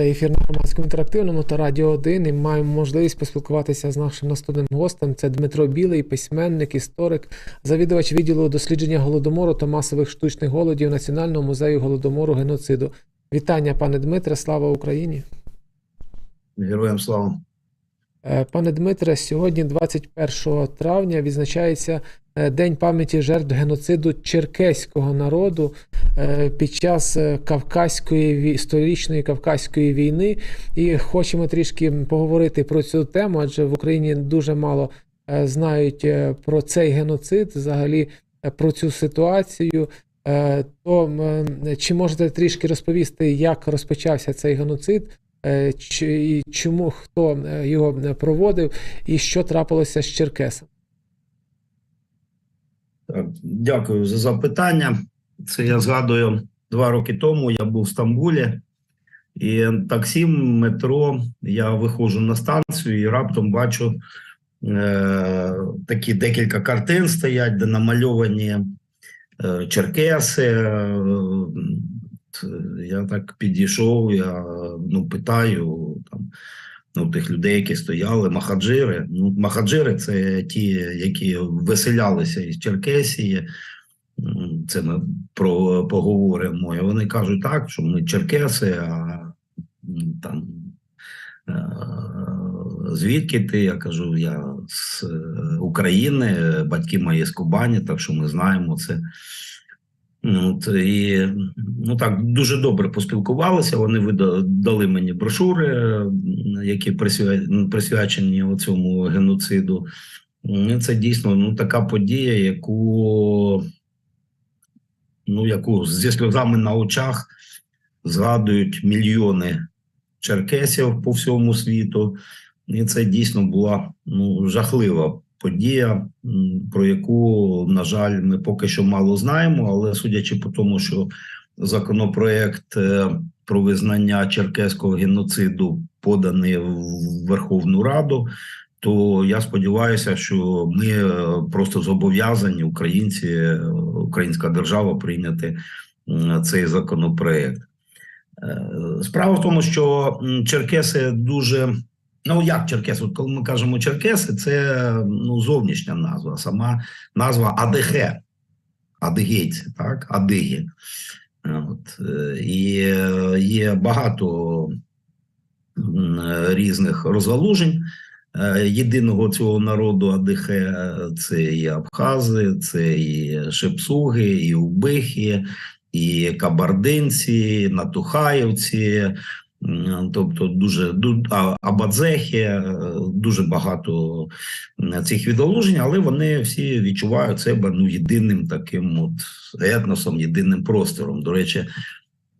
Ефір на громадському інтерактивному та радіо 1 і маємо можливість поспілкуватися з нашим наступним гостем. Це Дмитро Білий, письменник, історик, завідувач відділу дослідження голодомору та масових штучних голодів Національного музею голодомору геноциду. Вітання, пане Дмитре, слава Україні! Героям слава. Е, Пане Дмитре, сьогодні, 21 травня, відзначається День пам'яті жертв геноциду черкеського народу е, під час е, Кавказької сторічної Кавказької війни. І хочемо трішки поговорити про цю тему, адже в Україні дуже мало е, знають е, про цей геноцид, взагалі е, про цю ситуацію. Е, То чи можете трішки розповісти, як розпочався цей геноцид? Е, і чому хто е, його е, проводив, і що трапилося з Черкесом? Так, дякую за запитання. Це я згадую два роки тому. Я був в Стамбулі, і таксі, метро. Я виходжу на станцію і раптом бачу е, такі декілька картин стоять, де намальовані е, черкеси. Е, я так підійшов, я ну, питаю там. Ну, тих людей, які стояли, махаджири. Ну, махаджири це ті, які виселялися із Черкесії. Це ми про поговоримо. І вони кажуть так, що ми черкеси, а там е, звідки ти? Я кажу, я з е, України, батьки мої з Кубані, так що ми знаємо це. Ну, от, і, ну так дуже добре поспілкувалися. Вони вида- дали мені брошури, які присвячені цьому геноциду. М, Це дійсно ну, така подія, яку, ну, яку зі сльозами на очах згадують мільйони черкесів по всьому світу. І це дійсно була ну, жахлива подія, про яку, на жаль, ми поки що мало знаємо, але судячи по тому, що законопроект е, про визнання черкеського геноциду поданий в Верховну Раду, то я сподіваюся, що ми е, просто зобов'язані, українці, е, українська держава, прийняти цей законопроект. Справа в тому, що черкеси дуже. Ну, як черкеси? От коли ми кажемо черкеси, це ну, зовнішня назва, сама назва АДГ, адигейці, так, адиги. От, е, і е, є багато різних розгалужень е, єдиного цього народу АДХ. Це і Абхази, це і Шепсуги, і Убихи, і Кабардинці, Натухаївці. М, Тобто дуже Абадзехи, е, дуже багато цих відгалужень, але вони всі відчувають себе ну єдиним таким от етносом, єдиним простором. До речі,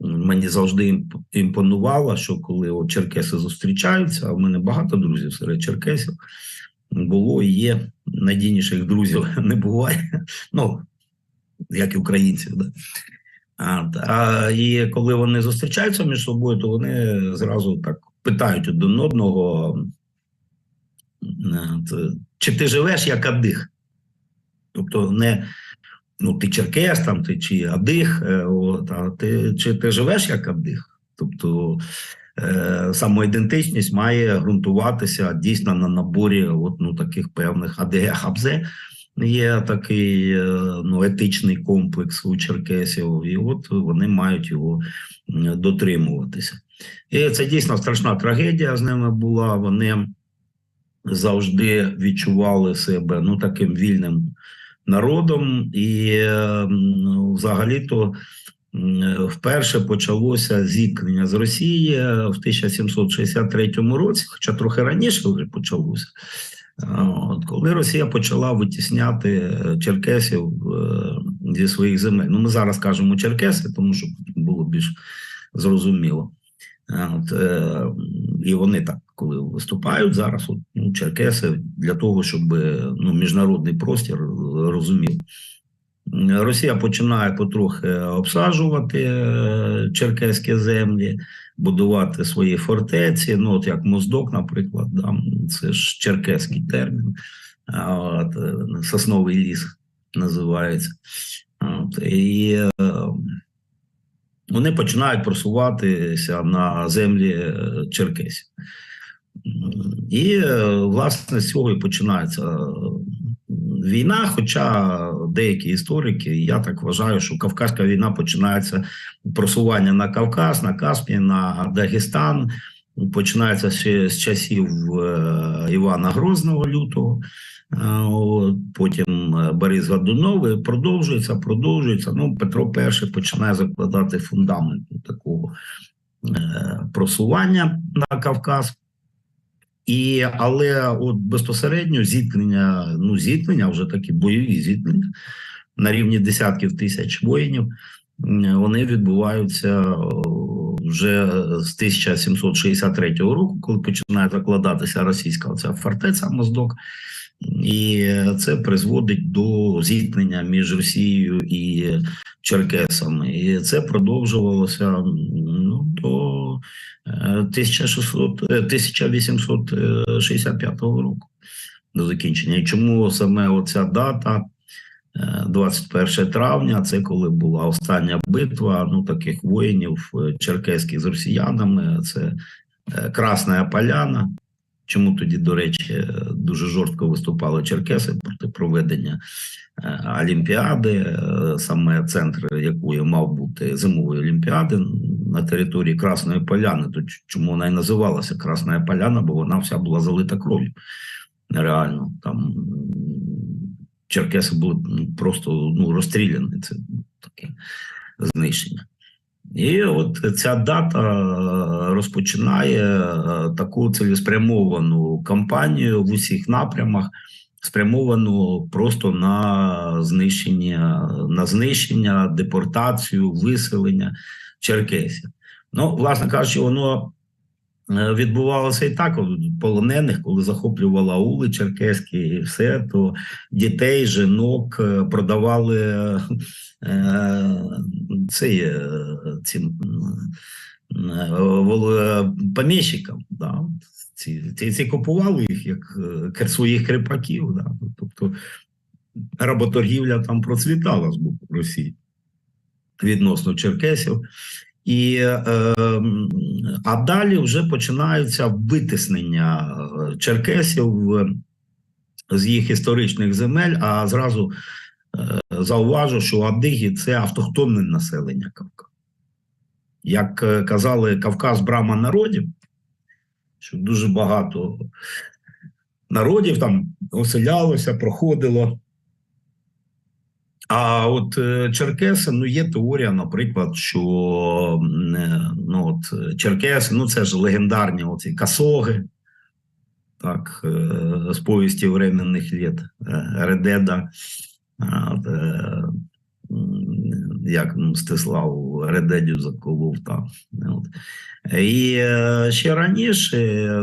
мені завжди імпонувало, що коли от черкеси зустрічаються, а в мене багато друзів серед черкесів було і є надійніших друзів не буває. Ну як і українців, да. А, і коли вони зустрічаються між собою, то вони зразу так питають один одного, е, чи ти живеш як адих? Тобто не ну, ти черкес, там, ти чи адих, е, от, а ти, чи ти живеш як адих? Тобто е, самоідентичність має ґрунтуватися дійсно на наборі от, ну, таких певних АДГ Хабзе. Є такий е, ну, етичний комплекс у черкесів, і от вони мають його дотримуватися. І це дійсно страшна трагедія з ними була. Вони завжди відчували себе ну, таким вільним народом, і взагалі-то вперше почалося зіткнення з Росії в 1763 році, хоча трохи раніше вже почалося. От, коли Росія почала витісняти е, черкесів е, зі своїх земель. Ну, ми зараз кажемо черкеси, тому що було більш зрозуміло. От, е, і вони так, коли виступають зараз, от, ну, черкеси для того, щоб е, ну, міжнародний простір розумів. Росія починає потрохи обсаджувати черкеські землі, будувати свої фортеці. Ну, от як Моздок, наприклад, да, це ж черкеський термін, от, е, сосновий ліс називається. От, і е, вони починають просуватися на землі е, черкесів. І, власне, з цього і починається війна. Хоча деякі історики, я так вважаю, що Кавказька війна починається просування на Кавказ, на Каспій, на Дагестан. Починається ще з часів е, Івана Грозного лютого. Е, от, Потім е, Борис Годунов і продовжується, продовжується. Ну, Петро І починає закладати фундамент такого просування на Кавказ. І, але от безпосередньо зіткнення, ну зіткнення, вже такі бойові зіткнення на рівні десятків тисяч воїнів, вони відбуваються вже з 1763 року, коли починає закладатися російська оця фортеця Моздок. І це призводить до зіткнення між Росією і Черкесами. І це продовжувалося ну, до е, 1600, е, 1865 року до закінчення. І чому саме оця дата, е, 21 травня, це коли була остання битва ну, таких воїнів е, черкеських з росіянами, це е, Красна Поляна. Чому тоді, до речі, е, дуже жорстко виступали черкеси проти проведення е, Олімпіади, е, саме центр якої мав бути зимової олімпіади на території Красної Поляни. То чому вона і називалася Красна Поляна, бо вона вся була залита кров'ю. Реально, там черкеси були ну, просто ну, розстріляні. Це таке знищення. І от ця дата е, розпочинає е, таку цілеспрямовану кампанію в усіх напрямах, спрямовану просто на знищення, на знищення, депортацію, виселення черкесів. Ну, власне кажучи, воно відбувалося і так полонених, коли захоплювала аули черкеські, і все, то дітей, жінок е, продавали е, цей, е, цим е, поміщикам. Да? Ці, ці, ці купували їх як е, своїх кріпаків. Да? Тобто работоргівля там процвітала з боку Росії відносно черкесів. І, е, а далі вже починаються витиснення е, черкесів е, з їх історичних земель. А зразу е, зауважу, що адиги це автохтонне населення Кавказу. Як е, казали, Кавказ брама народів, що дуже багато народів там оселялося, проходило. А от е, Черкеси, ну є теорія, наприклад, що е, ну, от, Черкеси, ну це ж легендарні оці касоги, так, е, з повісті временних літ Редеда, як Мстислав Редедю заколов там. І е, ще раніше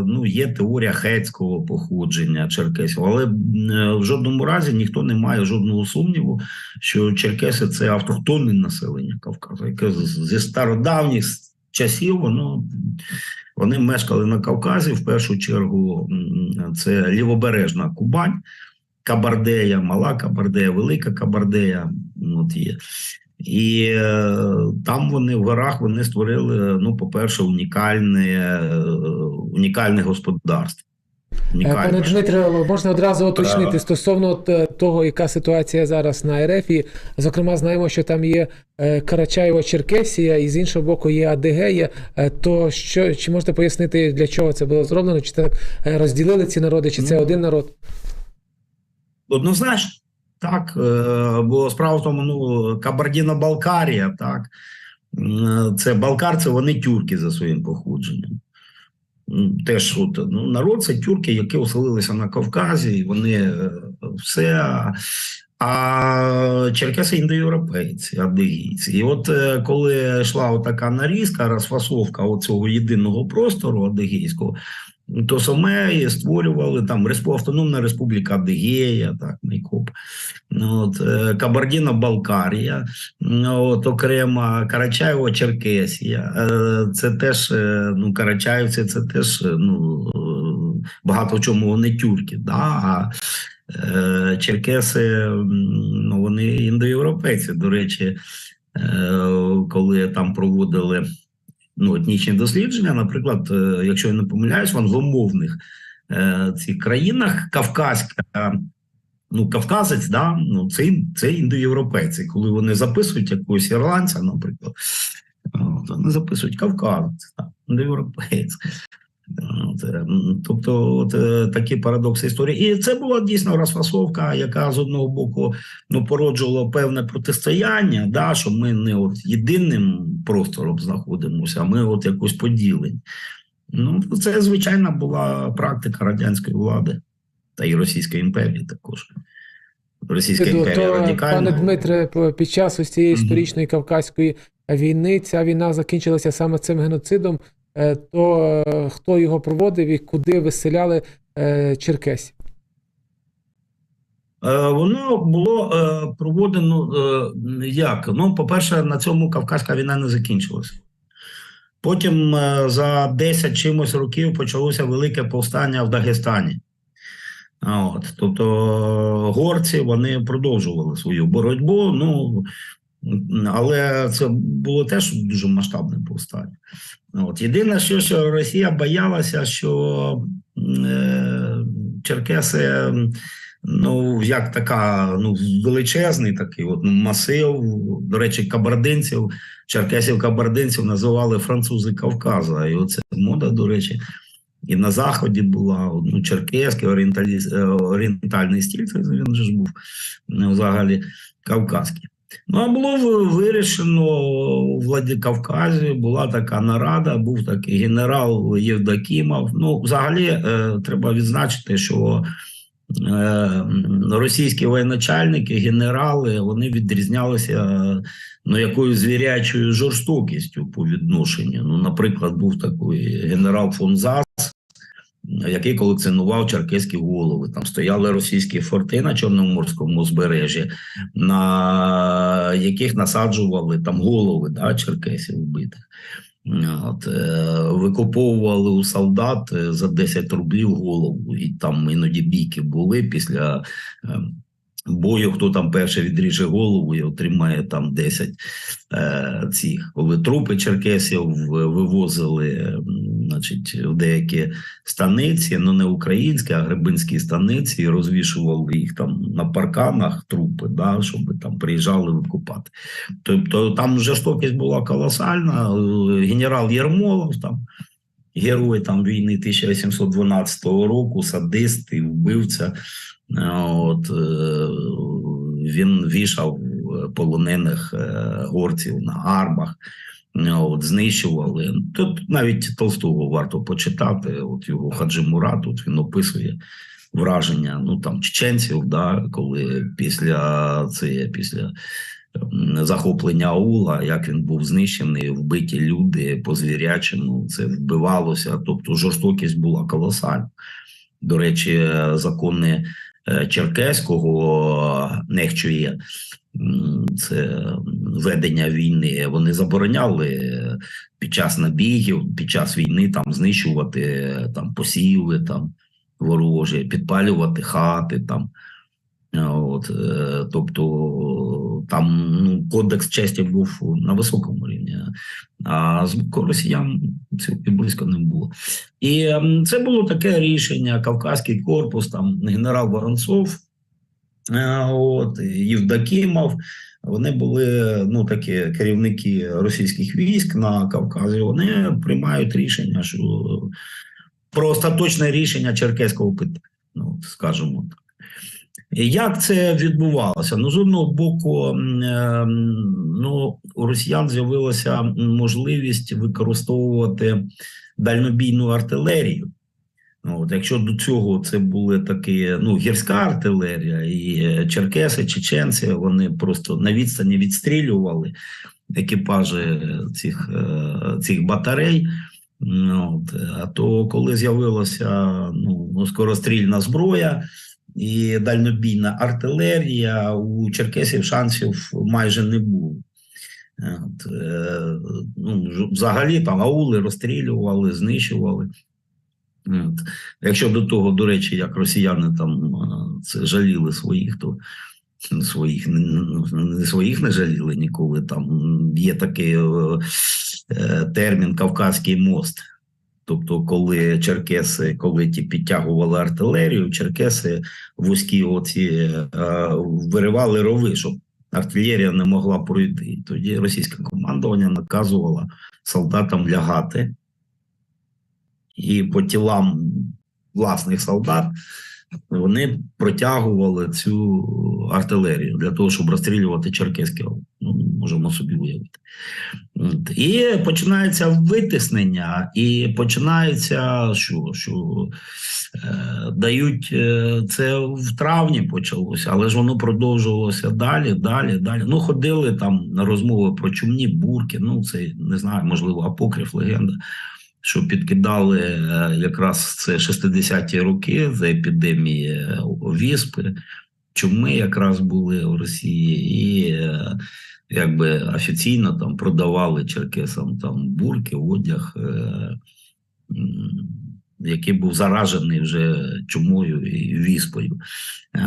ну, є теорія хетського походження черкесів, але е, в жодному разі ніхто не має жодного сумніву, що черкеси це автохтонне населення Кавказу, яке зі стародавніх часів воно, вони мешкали на Кавказі. В першу чергу це лівобережна Кубань, Кабардея, Мала Кабардея, Велика Кабардея. От є. І е, там вони в горах вони створили, ну, по-перше, унікальне, е, унікальне господарство. Е, Пане Унікальне. Дмитре, можна одразу уточнити стосовно того, яка ситуація зараз на РФ. І, зокрема, знаємо, що там є е, Карачаєва Черкесія, і з іншого боку є Адигея. То що чи можете пояснити, для чого це було зроблено? Чи так розділили ці народи, чи це Ну, один народ? Однозначно, так. е, Бо справа в тому, ну, Кабардіно-Балкарія, так. Це балкарці, вони тюрки за своїм походженням. Теж от, ну, народ це тюрки, які оселилися на Кавказі, вони е, все. а- А черкеси індоєвропейці, адигійці. І от е, коли йшла така нарізка, розфасовка цього єдиного простору адигійського, то саме створювали там Автономна Республіка Адигея, так, Майкоп, ну, от, е, Кабардіно-Балкарія, ну, от, окрема Карачаєва Черкесія. Е, Це теж, е, ну, Карачаївці, це теж ну, багато в чому вони тюрки. Да? А черкеси, ну, вони індоєвропейці. До речі, коли там проводили ну, етнічні дослідження, наприклад, е, якщо я не помиляюсь, в англомовних е, цих країнах Кавказька. Ну, кавказець, да, ну це, це індоєвропейці. Коли вони записують якогось ірландця, наприклад, от, вони записують кавказець, да, індоєвропейць. Е, Тобто, от е, такі парадокси історії. І це була дійсно розфасовка, яка з одного боку ну, породжувала певне протистояння, да, що ми не от єдиним простором знаходимося, а ми от якось поділені. Ну, це звичайна була практика радянської влади та й Російської імперії також. Російська імперія то, радикальна. пане Дмитре, під час ось цієї історичної кавказької війни ця війна закінчилася саме цим геноцидом. Е, То е, хто його проводив і куди виселяли е, черкесів? Воно було проводено як? Ну, по-перше, на цьому Кавказька війна не закінчилася. Потім за 10 чимось років почалося велике повстання в Дагестані. От, тобто горці вони продовжували свою боротьбу. Ну але це було теж дуже масштабне повстання. От єдине, що, що Росія боялася, що е, черкеси. Ну, як така, ну, величезний такий от масив. До речі, кабардинців, черкесів кабардинців називали французи Кавказа. І оце мода, до речі, і на Заході була ну, черкеський е, орієнтальний стиль, це він ж був ну, взагалі кавказький. Ну, а було вирішено у Владикавказі, була така нарада, був такий генерал Євдокімов. Ну, взагалі, е, треба відзначити, що е, російські воєначальники, генерали, вони відрізнялися ну, якоюсь звірячою жорстокістю по відношенню. Ну, наприклад, був такий генерал фон Зас, який колекціонував черкеські голови. Там стояли російські форти на Чорноморському узбережжі, на яких насаджували там голови да, черкесів вбитих. От, е, викуповували у солдат е, за 10 рублів голову, і там іноді бійки були після е, бою. Хто там перше відріже голову і отримає там 10 е, цих. Коли трупи черкесів вивозили значить, в деякі станиці, ну не українські, а гребинські станиці, і розвішували їх там на парканах, трупи, да, щоб там приїжджали викупати. Тобто там жорстокість була колосальна. Генерал Єрмолов, там, герой там, війни 1812 року, садист і вбивця. Е, От, е, він вішав е, полонених горців на арбах. Е, От, знищували. Тут навіть Толстого варто почитати. От його Хаджи Мурат, тут він описує враження ну там чеченців, да, коли після це після захоплення аула, як він був знищений, вбиті люди по звірячому, це вбивалося. Тобто жорстокість була колосальна. До речі, закони е, Черкеського нехчує це ведення війни. Вони забороняли під час набігів, під час війни там знищувати там посіви там ворожі, підпалювати хати там. От, е, тобто там ну, кодекс честі був на високому рівні, а з росіян цього і близько не було. І це було таке рішення: Кавказький корпус, там генерал Воронцов, е, от, Євдокімов. Вони були ну, такі керівники російських військ на Кавказі. Вони приймають рішення, що про остаточне рішення черкеського питання, ну, скажімо так. Як це відбувалося? Ну, з одного боку, е, ну, у росіян з'явилася можливість використовувати дальнобійну артилерію. От, якщо до цього це були такі ну, гірська артилерія, і е, черкеси, чеченці, вони просто на відстані відстрілювали екіпажі цих, е, цих батарей. От, а то коли з'явилася ну, скорострільна зброя і дальнобійна артилерія, у черкесів шансів майже не було. От, е, ну, взагалі там аули розстрілювали, знищували. От. Якщо до того, до речі, як росіяни там е, це жаліли своїх, то своїх не своїх не жаліли ніколи. Там є такий е, е, термін Кавказький мост. Тобто, коли черкеси, коли ті підтягували артилерію, черкеси вузькі оці виривали рови, щоб артилерія не могла пройти. Тоді російське командування наказувало солдатам лягати, і по тілам власних солдат вони протягували цю артилерію для того, щоб розстрілювати черкеське. Ну, можемо собі уявити. І починається витиснення, і починається, що що е, дають е, це в травні почалося, але ж воно продовжувалося далі, далі, далі. Ну, ходили там на розмови про чумні бурки. Ну, це не знаю, можливо, апокриф, легенда підкидали е, якраз це 60-ті роки за епідемії е, віспи, чуми якраз були в Росії, і е, якби офіційно там продавали черкесам там бурки, одяг, який був заражений вже чумою і віспою.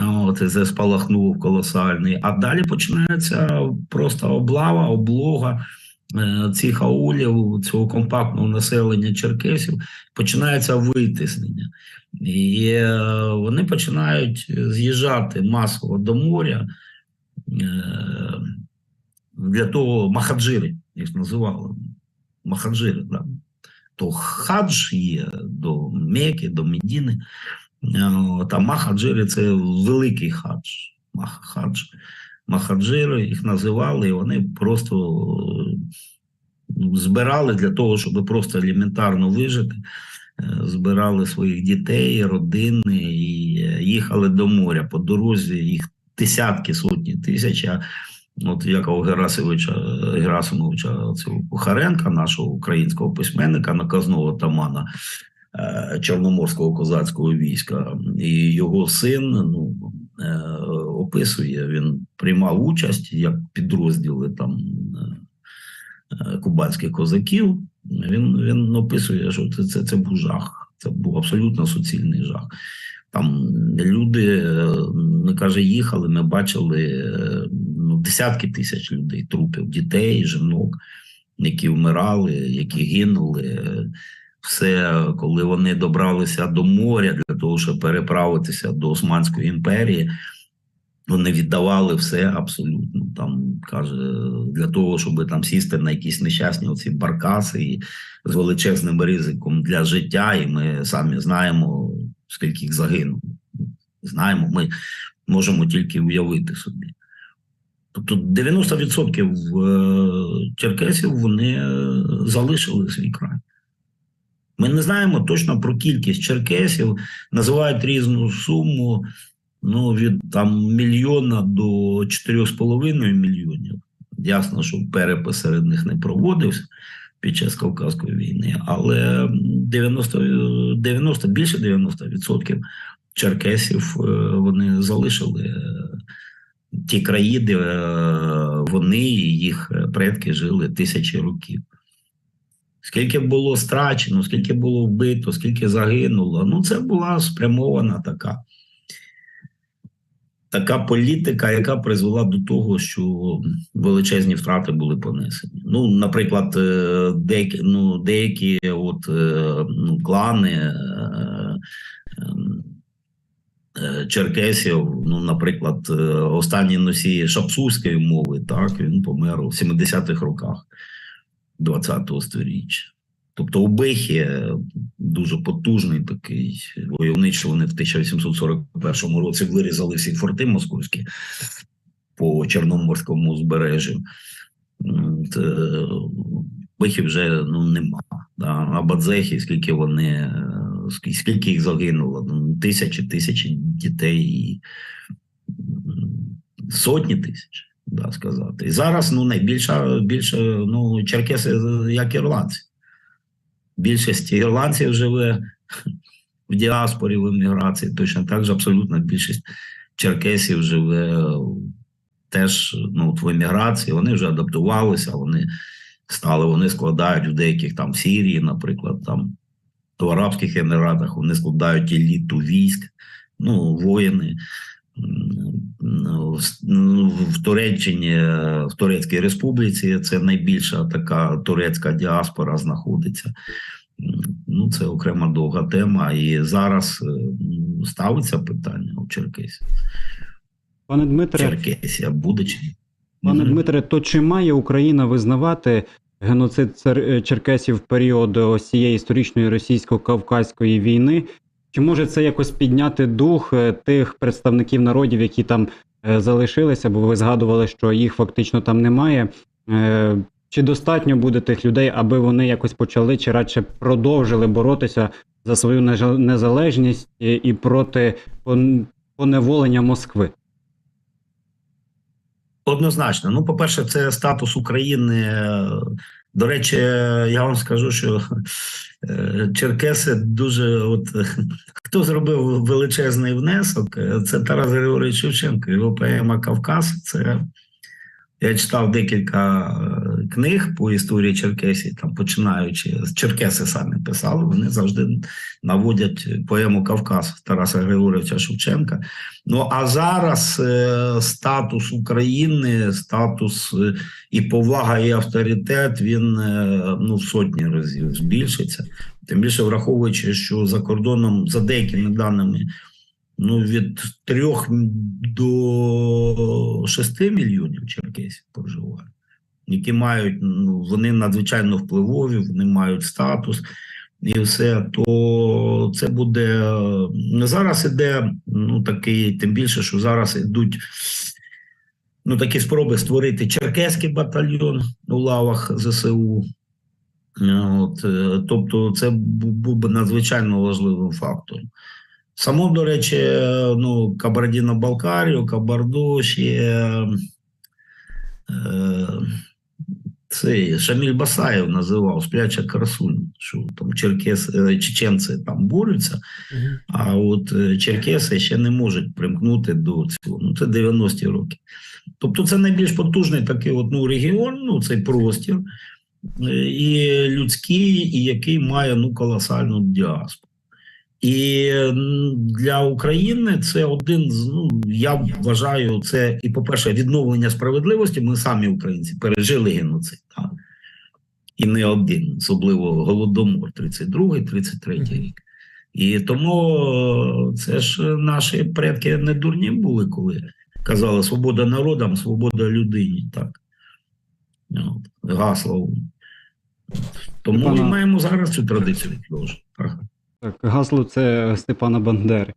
От і це спалахнув колосальний. А далі починається просто облава, облога. Е, цих аулів, цього компактного населення черкесів, починається витиснення. І е, вони починають з'їжджати масово до моря е, для того махаджири, їх називали. Махаджири, да? то хадж є до Меки, до Медіни. Та махаджири це великий хадж. Махадж махаджири їх називали, і вони просто збирали для того, щоб просто елементарно вижити. Е, збирали своїх дітей, родини і е, їхали до моря по дорозі. Їх десятки, сотні тисяч. От Якова Герасимовича Герасимовича цього Кухаренка, нашого українського письменника, наказного тамана е, Чорноморського козацького війська, і його син ну, Е, описує, він приймав участь як підрозділи там е, кубанських козаків. Він він описує, що це, це, був жах. Це був абсолютно суцільний жах. Там люди, ми каже, їхали, ми бачили ну, десятки тисяч людей, трупів, дітей, жінок, які вмирали, які гинули все, коли вони добралися до моря для того, щоб переправитися до Османської імперії, вони віддавали все абсолютно. Там каже, для того, щоб там сісти на якісь нещасні оці баркаси і з величезним ризиком для життя, і ми самі знаємо, скільки їх загинуло. Знаємо, ми можемо тільки уявити собі. Тобто 90% е, черкесів вони е, залишили свій край. Ми не знаємо точно про кількість черкесів, називають різну суму ну, від там мільйона до 4,5 мільйонів. Ясно, що перепис серед них не проводився під час Кавказської війни, але 90, 90 більше 90% черкесів е, вони залишили е, ті краї, де вони і їх предки жили тисячі років. Скільки було страчено, скільки було вбито, скільки загинуло. Ну, це була спрямована така така політика, яка призвела до того, що величезні втрати були понесені. Ну, наприклад, е, деякі ну, деякі от, е, ну, клани. Е, ем, черкесів, ну, наприклад, останній носій шапсурської мови, так він помер у 70-х роках. 20-го сторіччя. Тобто у Бехі дуже потужний такий войовничий, вони в 1841 році вирізали всі форти московські по Чорноморському узбережжю. Бехів вже ну, нема. Да? А Бадзехи, скільки вони, скільки їх загинуло? Ну, тисячі тисячі дітей, сотні тисяч да, сказати. І зараз ну, найбільша більше ну, черкеси, як ірландці. Більшість ірландців живе в діаспорі в еміграції, точно так же абсолютно більшість черкесів живе теж ну, в еміграції. Вони вже адаптувалися, вони стали, вони складають в деяких там в Сірії, наприклад, там в Арабських Еміратах вони складають еліту військ, ну, воїни. В- в Туреччині, в Турецькій Республіці, це найбільша така турецька діаспора знаходиться. Ну, це окрема довга тема. І зараз е, ставиться питання у Черкесі. Пане Дмитре, Черкесія буде чи пане Дмитре, то чи має Україна визнавати геноцид е, черкесів в період цієї історичної російсько-кавказької війни? Чи може це якось підняти дух е, тих представників народів, які там е, залишилися? Бо ви згадували, що їх фактично там немає. Е, Чи достатньо буде тих людей, аби вони якось почали чи радше продовжили боротися за свою незалежність і, проти поневолення Москви? Однозначно. Ну, по-перше, це статус України. Е, До речі, я вам скажу, що е, черкеси дуже от хто зробив величезний внесок, е, це Тарас Григорович Шевченко. Його поема Кавказ. Це я читав декілька е, книг по історії Черкесії, там починаючи з Черкеси самі писали. Вони завжди наводять поему Кавказ Тараса Григоровича Шевченка. Ну а зараз е, статус України, статус е, і повага, і авторитет він ну в сотні разів збільшиться. Тим більше враховуючи, що за кордоном, за деякими даними, ну від трьох до шести мільйонів черкесів проживає, які мають ну вони надзвичайно впливові, вони мають статус. І все, то це буде зараз іде ну такий, тим більше, що зараз ідуть ну такі спроби створити черкеський батальйон у лавах ЗСУ. От, е, тобто, це був би надзвичайно важливим фактором. Само, до речі, е, ну, Кабардіно-Балкарію, Кабардо ще е, цей Шаміль Басаєв називав спляча красунь, що там черкес, е, чеченці там борються, Мгм. а от е, черкеси ще не можуть примкнути до цього. Ну, це 90-ті роки. Тобто це найбільш потужний такий от, ну, регіон, ну, цей простір, е, і людський, і який має ну, колосальну діаспору. І для України це один з ну я вважаю, це і по-перше, відновлення справедливості. Ми самі українці пережили геноцид, так? і не один, особливо голодомор 32-33 Мгм. рік. І тому е, це ж наші предки не дурні були, коли казали свобода народам, свобода людині. Так От, гасло. Тому ми маємо зараз цю традицію. Так. Так, гасло це Степана Бандери,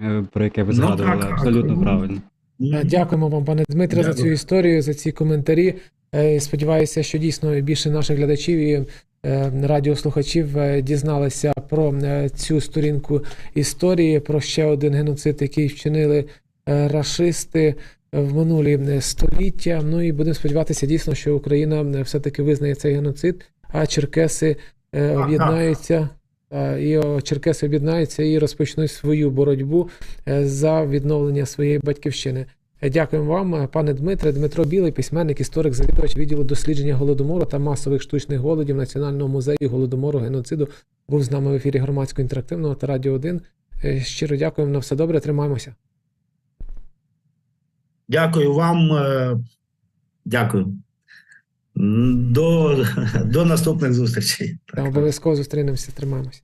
е, про яке ви Ну, згадували. так, так. Абсолютно правильно. Е, Дякуємо вам, пане Дмитре, за цю історію, за ці коментарі. Е, Сподіваюся, що дійсно більше наших глядачів і радіослухачів дізналися про цю сторінку історії, про ще один геноцид, який вчинили рашисти в минулі століття. Ну і будемо сподіватися, дійсно, що Україна все-таки визнає цей геноцид, а черкеси так. об'єднаються. Е, І черкеси об'єднаються і розпочнуть свою боротьбу е, за відновлення своєї батьківщини. Е, Дякуємо вам, пане Дмитре. Дмитро Білий, письменник, історик, завідувач відділу дослідження голодомору та масових штучних голодів Національного музею голодомору геноциду. Був з нами в ефірі громадського інтерактивного та радіо 1. Е, Щиро дякуємо на все добре. Тримаємося. Дякую вам. Дякую. До, до наступних зустрічей. Обов'язково зустрінемося. Тримаємося.